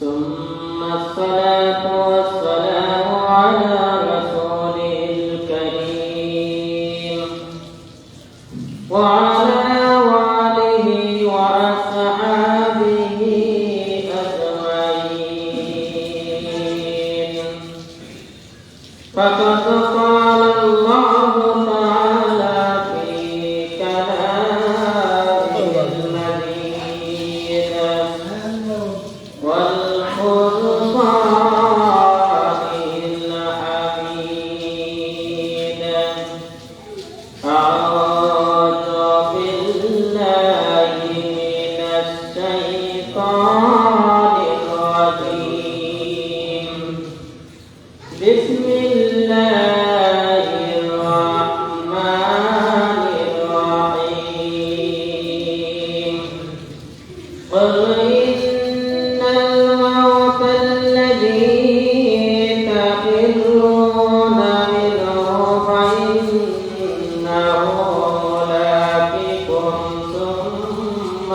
ثم الصلاة والسلام ثم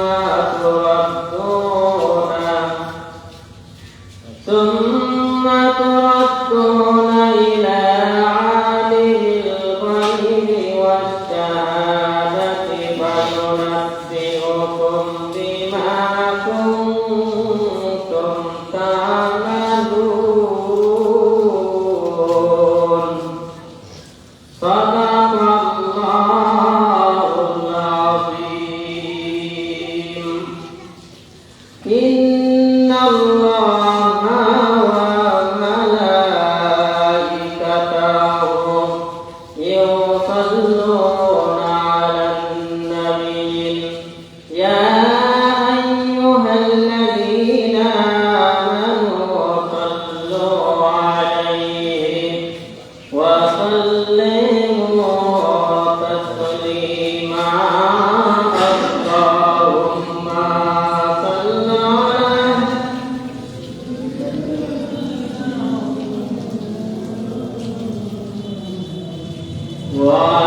Wow.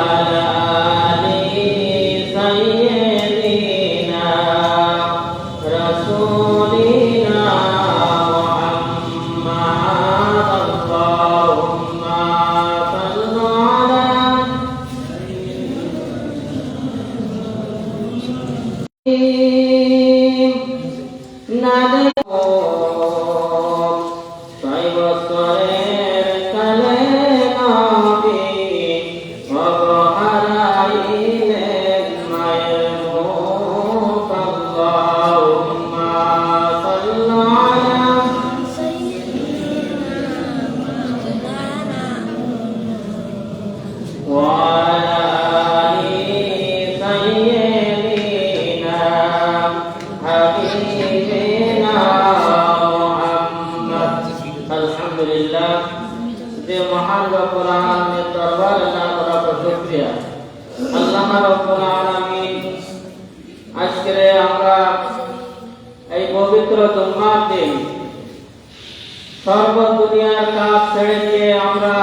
সর্ব দুনিয়ার কাজ ছেড়ে দিয়ে আমরা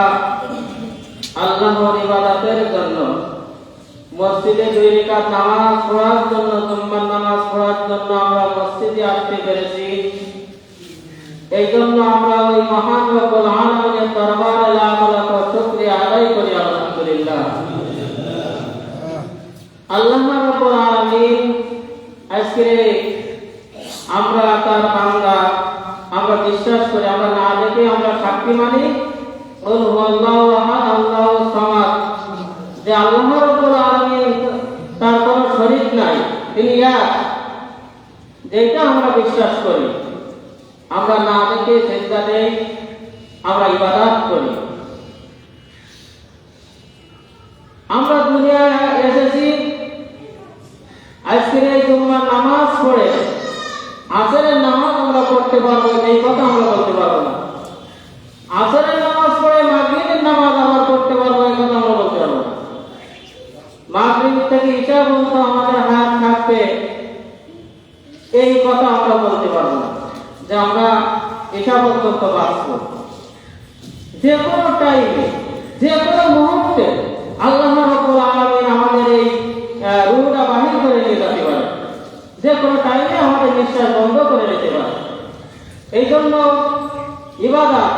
আল্লাহর ইবাদতের জন্য, মসজিদে দুই রেখাত নামাজ পড়ার জন্য, জুম্মার নামাজ পড়ার জন্য আমরা মসজিদে আসতে পেরেছি। এই জন্য আমরা ওই মহান রব্বুল আলামিনের দরবারে লাখ আদায় করি, আলহামদুলিল্লাহ। আল্লাহ রব্বুল আলামিন আজকে আমরা তার বিশ্বাস করি, আমরা না দেখে আমরা সাক্ষী মানি। যে আল্লাহ তার কোন শরিক নাই, তিনি এক। যেটা আমরা বিশ্বাস করি, আমরা না দেখে চিন্তা দেই আমরা ইবাদত করি। আমরা দুনিয়ায় এসেছি, আজকের এই জুম্মার নামাজ পড়ে আসেন পড়তে পারব, এই কথা আমরা বলতে পারব না। আসরের নামাজ পড়ে মাগরিবের নামাজ আবার পড়তে পারব, এই কথা আমরা বলতে পারব না। মাগরিব থেকে ইশা পর্যন্ত আমাদের হাত থাকবে, এই কথা আমরা বলতে পারব না, যে আমরা ইশা পর্যন্ত বাঁচবো। যে কোনো টাইমে যে কোনো মুহূর্তে আল্লাহ রাব্বুল আলামিন আমাদের এই রুহটা বাহির করে নিয়ে যেতে পারে। যে কোনো টাইমে আমাদের নিঃশ্বাস বন্ধ করে দিতে পারে। এই জন্য ইবাদত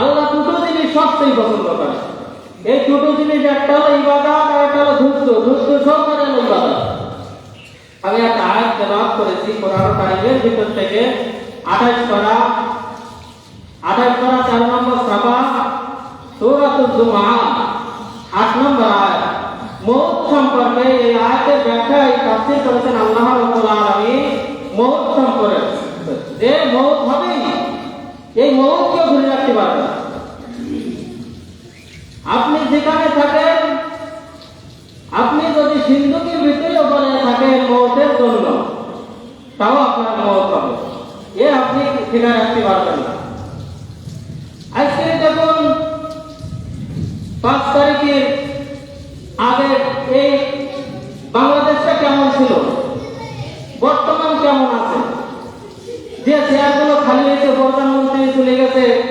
আল্লাহ দুটো জিনিস সবচেয়ে পছন্দ করে। এই দুটো জিনিস একটা হলো ইবাদত আর একটা হলো ধৈর্য। ইবাদত। আমি একটা আয়াত করেছি কোরআন কারিমের ভিতর থেকে। আঠাশ করা আঠাশ করা চার নম্বর সাবা সূরাতুল জুমআ। আট নম্বর আয়াত। সম্পর্কে এই আয়াতের ব্যাখ্যায় তাফসীর করেছেন আল্লাহ রাব্বুল আলামিন মৌত সম্পর্কে যে মৌত হবে এই মৌতকে ঘুরে রাখতে পারবে না। আপনি যেখানে থাকেন আপনি যদি সিন্ধুকের ভিতরে বলে থাকেন মৌতের জন্য তাও আপনার মৌত হবে এ আপনি ঠিকানা রাখতে পারবেন না আজকে দেখুন পাঁচ তারিখের আগে এই বাংলাদেশটা কেমন ছিল বর্তমান কেমন আছে যে চেয়ারগুলো খালি হয়েছে প্রধানমন্ত্রী চলে গেছে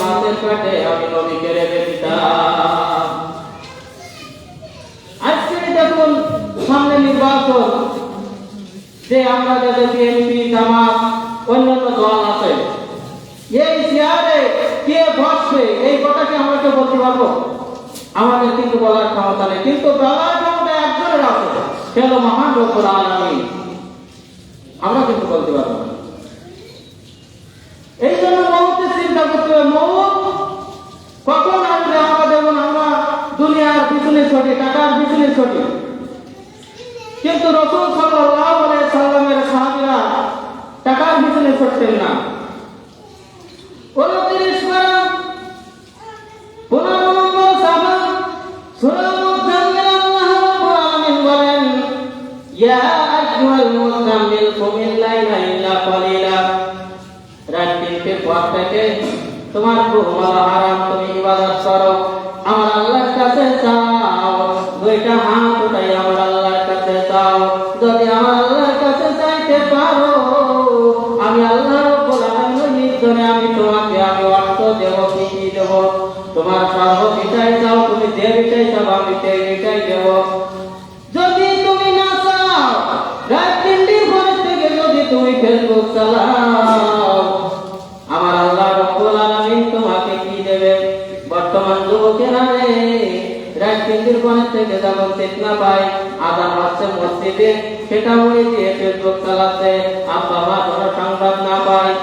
মাছের কাটে আমি আজকে দেখুন সামনে নির্বাচন, যে আমরা যাতে বিএনপি, জামাত, অন্যান্য দল আছে, এই চেয়ারে কে বসবে, এই কথা কি আমরা বলতে পারব? আমাদের কিন্তু বলার ক্ষমতা নেই। কিন্তু বলার ক্ষমতা একজনের আছে হলো মহান রব্বুল আমরা কিন্তু বলতে পারব না এই জন্য মৌতের চিন্তা করতে হবে মৌত কখন আসবে আমরা যেমন আমরা দুনিয়ার পিছনে ছোটে, টাকার পিছনে ছোটে। কিন্তু রসুল আলাইহি সাল্লামের সাহাবীরা টাকার পিছনে ছুটতেন না। উনত্রিশ আলামিন বলেন, ইয়া থেকে তোমার ঘুমানো হারাম, তুমি ইবাদত করো। আমার আল্লাহর কাছে চাও, দুইটা হাত উঠাই আমার আল্লাহর থেকে যখন চেতনা পায়, আদান হচ্ছে মসজিদে, সেটা বলে দিয়ে ফেসবুক চালাচ্ছে আব্বা মা কোনো সংবাদ না পায়।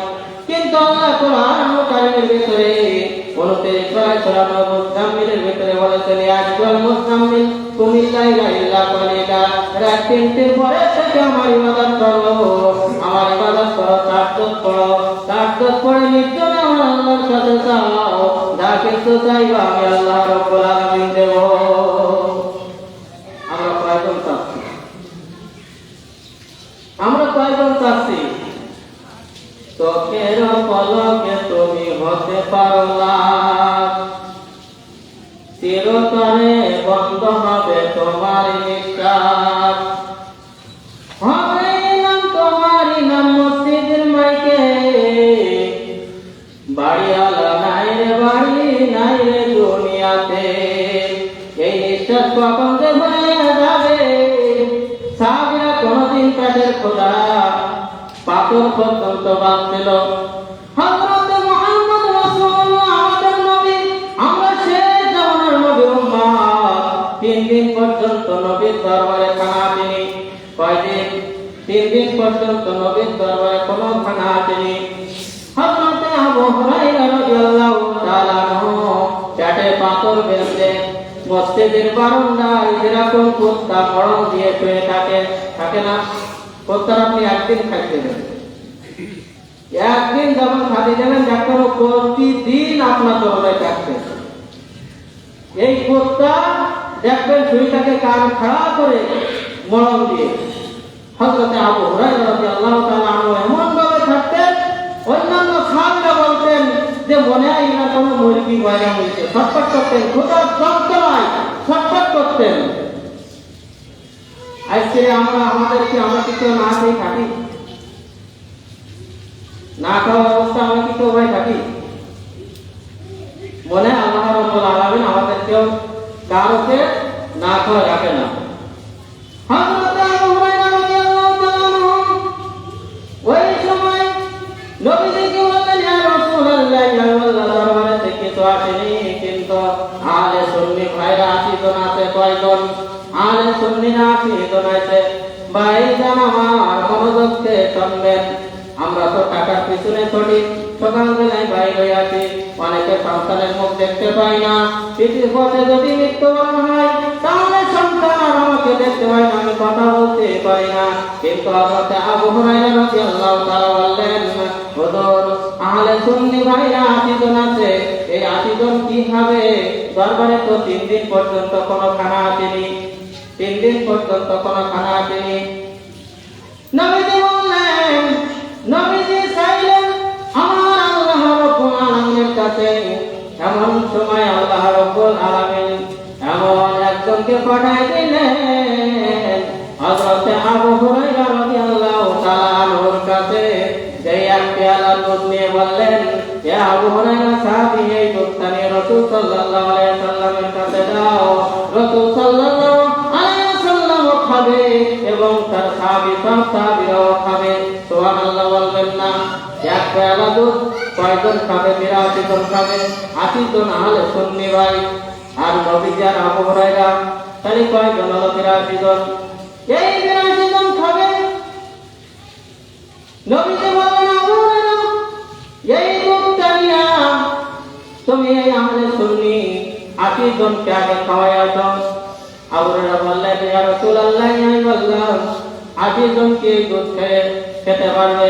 কিন্তু আল্লাহ কোরআন কারিমের ভিতরে উনত্রিশ ছয় মুজাম্মিলের ভিতরে বলেছেন আজকাল মুজাম্মিল কুমিল্লাই লাইলা কলিলা, রাত তিনটের পরে থেকে আমার ইবাদত করো, আমার ইবাদত করো তাজ্জুদ করো তাজ্জুদ করে নির্জনে আমার আল্লাহর কাছে চাও যা কিন্তু চাইবা জামানার নবীর উম্মত তিন পর্যন্ত খানা তিনি কয়দিন? তিন দিন পর্যন্ত দরবারে খানা আসেনি। হযরতে আবু হুরায়রা রাদিয়াল্লাহু তাআলা চাটে পাথর বেঁধে মসজিদের যেরকম কুত্তা দিয়ে থাকে থাকে না? কুত্তার আপনি একদিন খাইতে দেবেন। একদিন যখন খাদি দেবেন দেখবেন প্রতিদিন আপনার দরবারে থাকছে এই কুত্তা দেখবেন ছুরিটাকে কান খাড়া করে মরণ দিয়ে হজরতে আবু হুরায়রা রাদিয়াল্লাহু তাআলা আনহু এমন ভাবে থাকতেন, অন্যান্য সাহাবীরা বলতেন যে, মনে হয় না কোনো মুরগি গয়না হয়েছে ছটফট করতেন খোদার যন্ত্রণায় ছটফট করতেন। আজকে আমরা আমাদের কি আমরা কি কেউ না খেয়ে থাকি না খাওয়া অবস্থা আমরা কি কেউ ভাই থাকি মনে হয় আল্লাহ রব্বুল আলামিন আমাদের কেউ কারোকে না খাওয়া রাখে না হযরত আবু হুরায়রা রাদিয়াল্লাহু তাআলা আনহু ওই দরবারে থেকে তো আসেনি, কিন্তু আলে সুন্নি ভাইরা আসিত না আছে কয়জন? আলে আসিত না আছে ভাইজান আমার মনোযোগকে শুনবেন আমরা তো টাকার পিছনে ছড়ি সকালবেলায় বাইরে আছি। অনেকে সন্তানের মুখ দেখতে পাই না। পৃথিবীর পথে যদি মৃত্যুবরণ হয়, তাহলে সন্তান আর আমাকে দেখতে পাই না, আমি কথা বলতে পারি না। কিন্তু হযরতে আবু হুরায়রা রাদিয়াল্লাহু তাআলা বললেন, হুজুর, আহলে সুন্নি ভাইরা আছে। এই আশিজন কি হবে? দরবারে তো তিন দিন পর্যন্ত কোনো খানা আসেনি। তিন দিন পর্যন্ত কোনো খানা আসেনি। নবীজি সময় আল্লাহ রব্বুল আলামিন এমন একজনকে পাঠাই দিলেন। হযরত আবু হুরায়রা রাদিয়াল্লাহু তাআলা আনহুর কাছে যে এক পেয়ালা দুধ নিয়ে বললেন ইয়া আবু হুরায়রা সাহাবী, এই দুধটা নিয়ে রাসূল সাল্লাল্লাহু আলাইহি সাল্লামের কাছে দাও। রাসূল সাল্লাল্লাহু আলাইহি ওয়াসাল্লাম খাবে এবং তার সাহাবী সব সাহাবীরাও এক পেয়ালা দুধ কয়জন খাবে বিরাশি জন খাবে আশি আহলে সুন্নি ভাই, আর নবীজি আর আবু তাহলে কয়জন হলো বিরাশি জন এই বিরাশি জন খাবে নবীজি বলেন এই দুধটা নিয়া তুমি এই আহলে সুন্নি আশি জনকে আগে খাওয়াই আসো আবু হুরায়রা বললেন ইয়া রাসূলুল্লাহ আশি জনকে দুধ খেয়ে খেতে পারবে?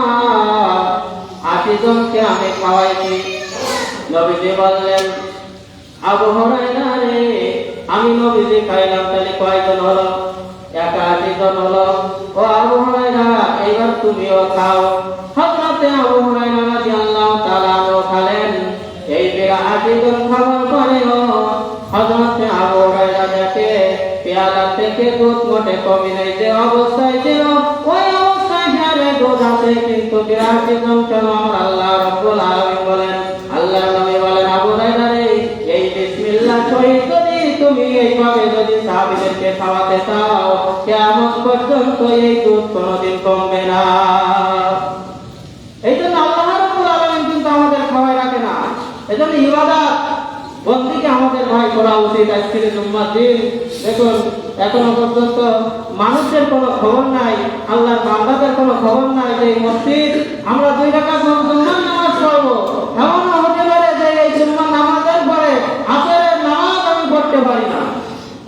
আশি আমি খাওয়াইছি নবীজি বললেন আবু হুরায়রা রে আমি নবীজি খাইলাম, তাহলে কয়জন হলো? একাশি জন হলো? ও আবু হুরায়রা এবার তুমিও খাও। হযরতে আবু হুরায়রা রাদিয়াল্লাহু তাআলা খালেন, এই বিরাশি জন খাওয়ার পরেও হযরতে আবু হুরায়রা দেখে পেয়ালা থেকে দুধ মোটে কমে নেই যে অবস্থায় ছিল, ওই কিন্তু বিরাশি কেন আল্লাহ রব্বুল আলামিন বলেন আল্লাহ নবী বলেন আবু হুরায়রা রে এই বিসমিল্লাহ শহীদ যদি তুমি এইভাবে যদি সাহাবীদেরকে খাওয়াতে চাও কিয়ামত পর্যন্ত এই দুধ কোনোদিন কমবে না এই জন্য আল্লাহ রাব্বুল আলামিন কিন্তু আমাদের খাওয়াই রাখে না এই জন্য ইবাদত বন্দিকে আমাদের ভাই করা উচিত আজকে জুম্মার দিন দেখুন এখনও পর্যন্ত মানুষের কোনো খবর নাই, আল্লাহর বান্দাদের কোনো খবর নাই যে মসজিদ আমরা দুই টাকা জুম্মার নামাজ পড়ব। এমন হতে পারে যে এই জুম্মার নামাজের পরে আসরের নামাজ আমি পড়তে পারি না।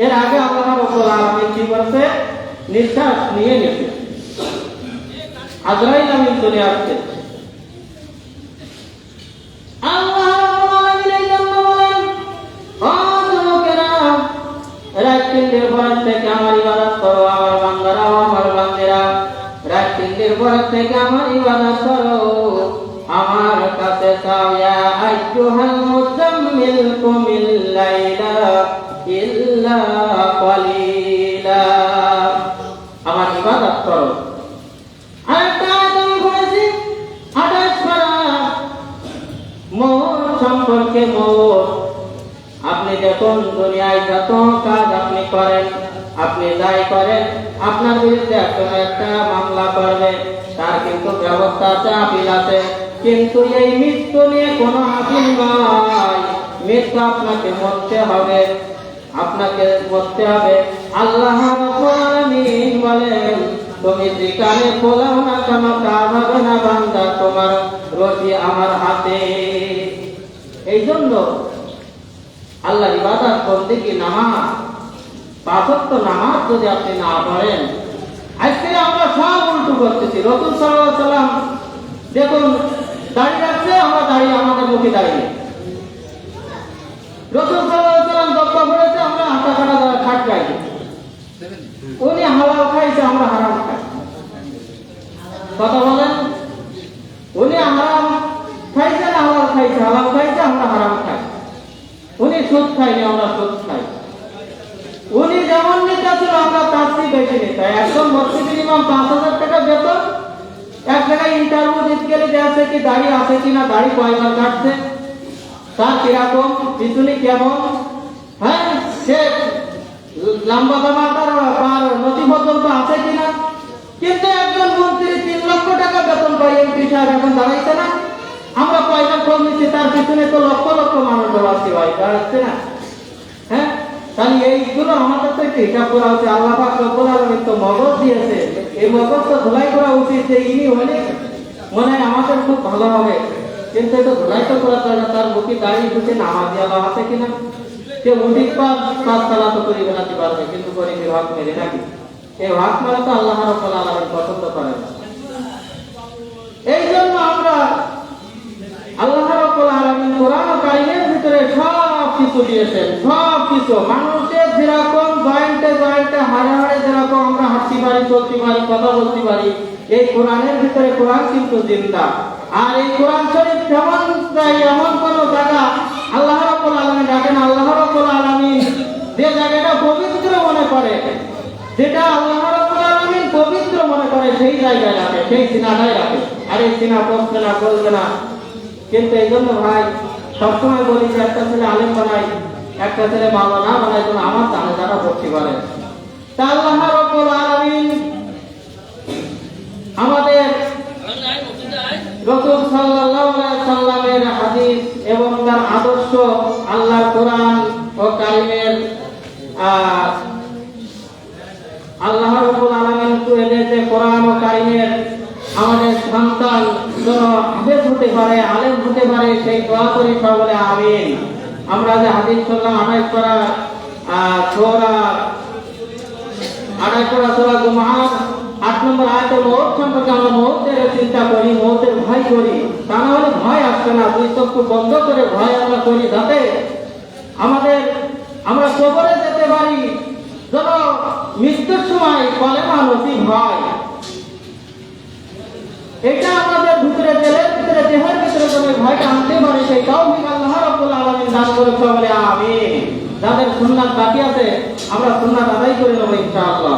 এর আগে আল্লাহ রব্বুল আলামিন কি করছে নিঃশ্বাস নিয়ে নিচ্ছে আজরাইল আমিন চলে আসছে। থেকে আমার ইবাদত করো, আমার বান্দারা আমার বান্দেরা। রাত তিনটির পর থেকে আমার ইবাদত করো। আমার কাছে চাও, ইয়া মুজাম্মিল, কুমিল লাইলা ইল্লা কলিলা আমার ইবাদত করো। সম্পর্কে মোর আপনি যখন দুনিয়ায় যত কাজ আপনি করেন আপনি যাই করেন, আপনার বিরুদ্ধে একজন একটা মামলা করবে তার কিন্তু ব্যবস্থা আছে আপিল আছে। কিন্তু এই মৃত্যু নিয়ে কোনো আপিল নয় মৃত্যু আপনাকে মরতে হবে। আপনাকে মরতে হবে। আল্লাহ বলেন, তুমি যেখানে খোলাও না কেন? হবে না বান্দা, তোমার রশি আমার হাতে। এই জন্য আল্লাহ ইবাদত করতে কি নামাজ পাঁচত্ব নামাজ যদি আপনি না পড়েন, আজকে আমরা সব উল্টো করতেছি। রতুল সাল্লাহ দেখুন, দাঁড়িয়ে রাখছে আমরা দাঁড়িয়ে, আমাদের মুখে দাঁড়িয়ে রতুল সাল্লাহ সাল্লাম দপ্পা আমরা হাঁটা কাটা খাট খাই। উনি হালাল খাইছে, আমরা হারাম খাই। কথা বলেন উনি হারাম খাইছে না হালাল খাইছে হালাল খাইছে আমরা হারাম খাই উনি সুদ খাইনি আমরা সুদ খাই উনি যেমন নিতেছিল আমরা তার চেয়ে বেশি নিতাম একজন মসজিদের ইমাম পাঁচ হাজার টাকা বেতন এক জায়গায় ইন্টারভিউ দিতে দেখছে দাড়ি আছে কিনা দাড়ি কয়বার কাটছে তার কীরকম, পিছনে কেমন? হ্যাঁ সে লম্বা দামা তার নথি পর্যন্ত আছে কিনা? কিন্তু একজন মন্ত্রী তিন লক্ষ টাকা বেতন পাই এমপি সাহেব, এখন দাঁড়াইছে না। আমরা পয়সা খোঁজ নিচ্ছি তার পিছনে তো লক্ষ লক্ষ মানুষ দাঁড়াচ্ছি ভাই, দাঁড়াচ্ছে না। হ্যাঁ তাহলে এইগুলো আমাদের তো একটু হিসাব করা হচ্ছে আল্লাহ পাক রব্বুল আলামিন তো মগজ দিয়েছে। এই মগজ তো ধুলাই করা উচিত যে ইনি হলে মনে হয় আমাদের খুব ভালো হবে। কিন্তু এটা ধুলাই তো করা যায় না, তার মুখে দাঁড়িয়ে বসে নামাজ দেওয়া আছে কিনা। সে পার পাঁচ তালা তো করে বেড়াতে পারবে, কিন্তু গরিবের হক মেরে নাকি? এই হক মেরে তো আল্লাহ রব্বুল আলামিন পছন্দ করে না। এই জন্য আমরা আল্লাহ রাব্বুল আলামিন কোরআন ও কারিমের ভিতরে সব কিছু দিয়েছেন, সব কিছু। মানুষের যেরকম জয়েন্টে জয়েন্টে হাড়ে হাড়ে যেরকম আমরা হাঁটতে পারি, চলতে পারি, কথা বলতে পারি এই কোরআনের ভিতরে কোরআন কিন্তু জিন্দা। আর এই কোরআন শরীফ যায় এমন কোন জায়গা আল্লাহ রাব্বুল আলামিন ডাকেন আল্লাহ রাব্বুল আলামিন যে জায়গাটা পবিত্র মনে করে, যেটা আল্লাহ রাব্বুল আলামিন পবিত্র মনে করে, সেই জায়গায় রাখে, সেই সিনাটাই রাখে। আর এই সিনা বসবে না বলবে না। কিন্তু এই জন্য ভাই, সবসময় বলি যে একটা ছেলে আলেম বানাই একটা ছেলে মাওলানা বানাই যেন আমার জানে যারা ভর্তি করে। তা আল্লাহ রাব্বুল আলামিন আমাদের রসুল সাল্লামের হাদিস এবং তার আদর্শ আল্লাহর কোরআন ও কারিমের আহ, আল্লাহ রাব্বুল আলামিন যে কোরআন ও কারিমের আমাদের সন্তান যেন হাফেজ হতে পারে আলেম হতে পারে সেই দোয়া করি সকলে আমিন। আমরা যে হাদিস শুনলাম আঠাইশ করা ছোড়া আঠাইশ করা জুমার আট নম্বর আয়তের মৌত সম্পর্কে আমরা মৌতের চিন্তা করি মৌতের ভয় করি। তা না হলে ভয় আসবে না, দুই চক্ষু বন্ধ করে ভয় আমরা করি যাতে আমাদের, আমরা কবরে যেতে পারি। যেন মৃত্যুর সময় কলেমা নসিব হয়। এটা আমাদের ভিতরে তেলের ভিতরে, দেহের ভিতরে কোনো ভয়টা আনতে পারে, সেই তৌফিক আল্লাহ রাব্বুল আলামিন দান করে বলে আমিন। যাদের সুন্নাত বাকি আছে, আমরা সুন্নাত আদায় করে নেব ইনশাআল্লাহ।